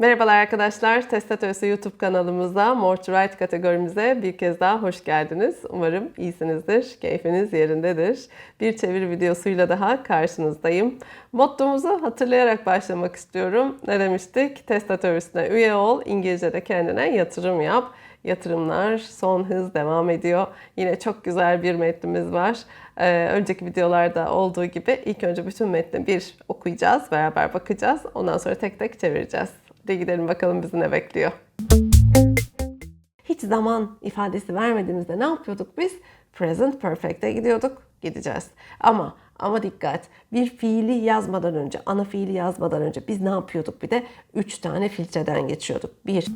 Merhabalar arkadaşlar. Testatörüsü YouTube kanalımıza Write kategorimize bir kez daha hoş geldiniz. Umarım iyisinizdir, keyfiniz yerindedir. Bir çeviri videosuyla daha karşınızdayım. Mottomuzu hatırlayarak başlamak istiyorum. Ne demiştik? Testatörüsüne üye ol, İngilizce'de kendine yatırım yap. Yatırımlar son hız devam ediyor. Yine çok güzel bir metnimiz var. Ee, önceki videolarda olduğu gibi ilk önce bütün metni bir okuyacağız, beraber bakacağız. Ondan sonra tek tek çevireceğiz. Hadi gidelim bakalım bizi ne bekliyor. Hiç zaman ifadesi vermediğimizde ne yapıyorduk biz? Present Perfect'e gidiyorduk, gideceğiz. Ama ama dikkat bir fiili yazmadan önce, ana fiili yazmadan önce biz ne yapıyorduk bir de? Üç tane filtreden geçiyorduk. Bir,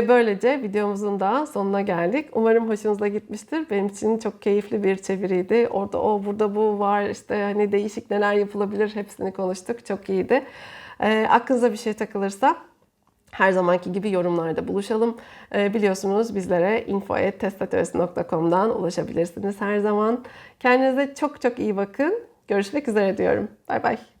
Ve böylece videomuzun da sonuna geldik. Umarım hoşunuza gitmiştir. Benim için çok keyifli bir çeviriydi. Orada o, burada bu var. İşte hani değişik neler yapılabilir hepsini konuştuk. Çok iyiydi. Ee, aklınıza bir şey takılırsa her zamanki gibi yorumlarda buluşalım. Ee, biliyorsunuz bizlere info.testatöres.com'dan ulaşabilirsiniz her zaman. Kendinize çok çok iyi bakın. Görüşmek üzere diyorum. Bay bay.